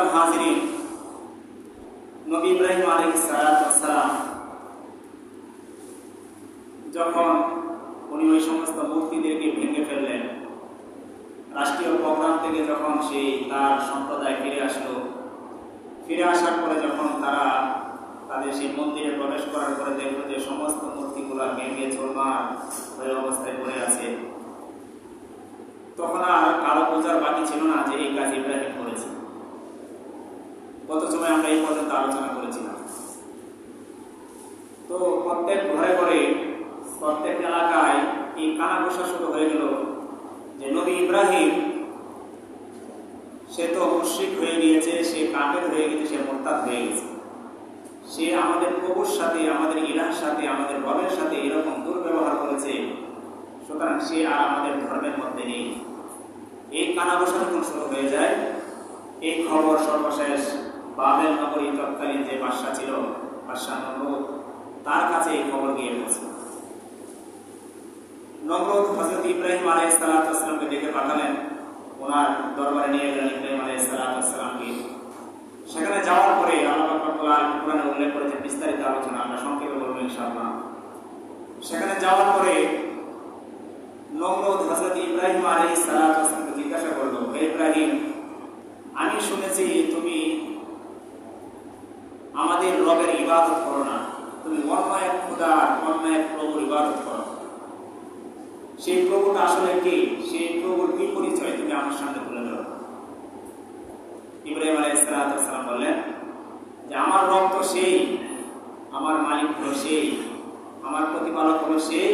মোহতারাম হাজিরিন। নবী ইব্রাহিম সালাম যখন উনি ওই সমস্ত মূর্তিদেরকে ভেঙে ফেললেন, রাষ্ট্রীয় প্রোগ্রাম থেকে যখন সেই তার সম্প্রদায় ফিরে আসলো, ফিরে আসার পরে যখন তারা তাদের সেই মন্দিরে প্রবেশ করার পরে দেখল যে সমস্ত মূর্তিগুলো ভেঙে চোরমার হয়ে অবস্থায় পড়ে আছে, তখন আর কারও বোঝার বাকি ছিল না যে এই কাজ ইব্রাহিম করেছে। গত সময় আমরা এই পর্যন্ত আলোচনা করেছিলাম? তো প্রত্যেক ঘরে ঘরে, প্রত্যেক এলাকায় এই কানাঘোষা শুরু হয়ে গেল যে নবী ইব্রাহিম, সে তো মুশ্রিক হয়ে গিয়েছে, সে কাফের হয়ে গেছে সে মোরতাদ হয়ে গেছে। সে আমাদের প্রভুর সাথে, আমাদের ইলার সাথে, আমাদের বরের সাথে এরকম দুর্ব্যবহার করেছে, সুতরাং সে আর আমাদের ধর্মের মধ্যে নেই। এই কানাঘোষা যখন শুরু হয়ে যায়, এই খবর সর্বশেষ বাবেল নগরী তৎকালীন যে বাদশা ছিল, বাদশাহ নমরুদ তার কাছে এই খবর গিয়ে পৌঁছে। নমরুদ হজরত ইব্রাহিম আলাইহিস সালামকে ডেকে পাঠালেন। ওনার দরবারে নিয়ে গেলেন ইব্রাহিম আলাইহিস সালামকে। সেখানে যাওয়ার পরে আল্লাহ কোরআনে উল্লেখ করেছেন বিস্তারিত আলোচনা, আমরা সংক্ষেপে বলব ইনশাআল্লাহ। সেখানে যাওয়ার পরে নমরুদ হজরত ইব্রাহিম আলাইহিস সালামকে জিজ্ঞাসা করল, হে ইব্রাহিম, আমি শুনেছি তুমি আমাদের রবের ইবাদত করো না। তুমি অন্য এক খুদার অন্য এক প্রভুর ইবাদত করো। সেই প্রভুটা আসলে কি? সেই প্রভুর কি পরিচয় তুমি আমার সামনে তুলে ধরো। ইব্রাহিম আলাইসালাম বললেন, যে আমার রব সেই, আমার মালিক হলো সেই, আমার প্রতিপালক হলো সেই,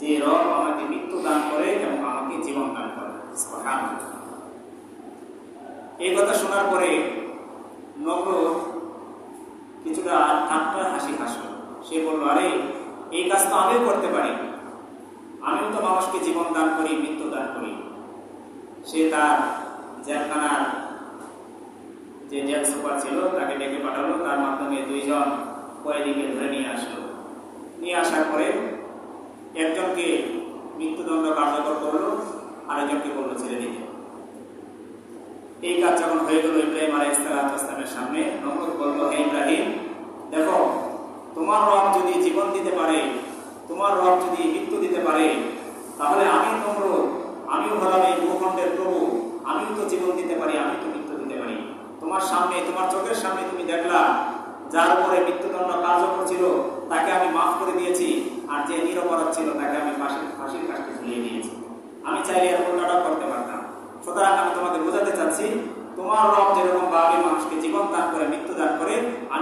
যে রব আমাকে মৃত্যু দান করে এবং আমাকে জীবন দান করে। এই কথা শোনার পরে নমরুদ কিছুটা ঠাট্টা হাসি হাসলো। সে বলল, আরে, এই কাজ তো আমিও করতে পারি। আমিও তো মানুষকে জীবন দান করি, মৃত্যু দান করি। সে তার জেলখানার যে জেল সুপার ছিল, তাকে ডেকে পাঠালো। তার মাধ্যমে দুইজন কয়েদিকে ধরে নিয়ে আসলো। নিয়ে আসার পরে একজনকে মৃত্যুদণ্ড কার্যকর করল, আরেকজনকে বলল, ছেড়ে দিতে। এই কাজ যখন হয়ে গেল, ইব্রাহিম আলাই ইসলামের সামনে, নমরুদ বলল, হে ইব্রাহিম দেখো, তোমার রব যদি জীবন দিতে পারে, তোমার রব যদি মৃত্যু দিতে পারে, তাহলে আমি নমরুদ আমিও হলাম এই ভূখণ্ডের প্রভু, আমিও তো জীবন দিতে পারি, আমি তো মৃত্যু দিতে পারি। তোমার সামনে, তোমার চোখের সামনে তুমি দেখলা, যার উপরে মৃত্যুদণ্ড কার্যকর ছিল, তাকে আমি মাফ করে দিয়েছি, আর যে নিরপরাধ ছিল, তাকে আমি ফাঁসির ফাঁসির কাজটি ঝুলিয়ে দিয়েছি। আমি চাইলে এর উল্টাটাও করতে পারতাম। সুতরাং আমি তোমাকে বোঝাতে চাচ্ছি, তোমার রব যেরকম ভাবে মানুষকে জীবন দান করে মৃত্যু দান করে, আমি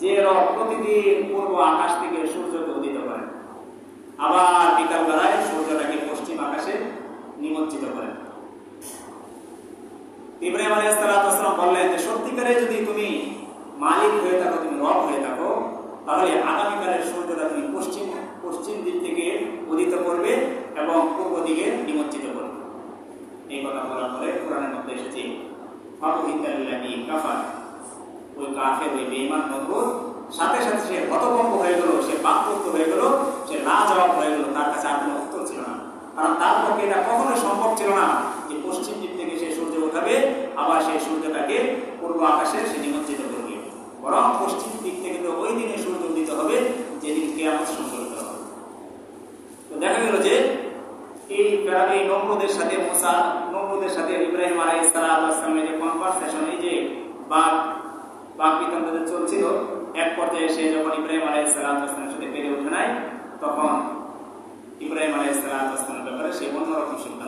যে রব প্রতিদিন পূর্ব আকাশ থেকে সূর্যকে উদিত করেন আবার বিকাল বেলায় সূর্যটাকে পশ্চিম আকাশে নিমজ্জিত করেন ইব্রাহিম আলাইসালাম বললেন যে, সত্যিকারে যদি তুমি মালিক হয়ে থাকো, তুমি রব হয়ে থাকো, তাহলে আগামীকালের সূর্যটা তুমি পশ্চিম পশ্চিম দিক থেকে উদিত করবে এবং পূর্ব দিকে নিমজ্জিত করবে। এই কথা বলার পরে কোরআনের মধ্যে এসেছে কাফার। ওই কাফের ওই বেঈমান নগর সাথে সাথে সে হতভম্ব হয়ে গেল, সে বাক্যুক্ত হয়ে গেল, সে না জবাব হয়ে গেল, তার কাছে আর কোনো উত্তর ছিল না। কারণ তার পক্ষে এটা কখনোই সম্ভব ছিল না যে পশ্চিম দিক থেকে সে সূর্য ওঠাবে আবার সেই সূর্যটাকে পূর্ব আকাশে সে নিমজ্জিত করবে। বরং পশ্চিম দিক থেকে তো ওই দিনে সূর্য উদিত হবে, যেদিন কেয়ামত সংঘটিত হবে। তো দেখা গেল যে এই এই নমরুদের সাথে মুসা, নমরুদের সাথে ইব্রাহিম আলাইহিস সালামের যে কনভারসেশন এই যে বাক বাক বিতণ্ডা চলছিল। এক পর্যায়ে সে যখন ইব্রাহিম আলাই সালামের সাথে পেরে ওঠে নাই, তখন ইব্রাহিম আলাই সালামের ব্যাপারে সে অন্যরকম সিদ্ধান্ত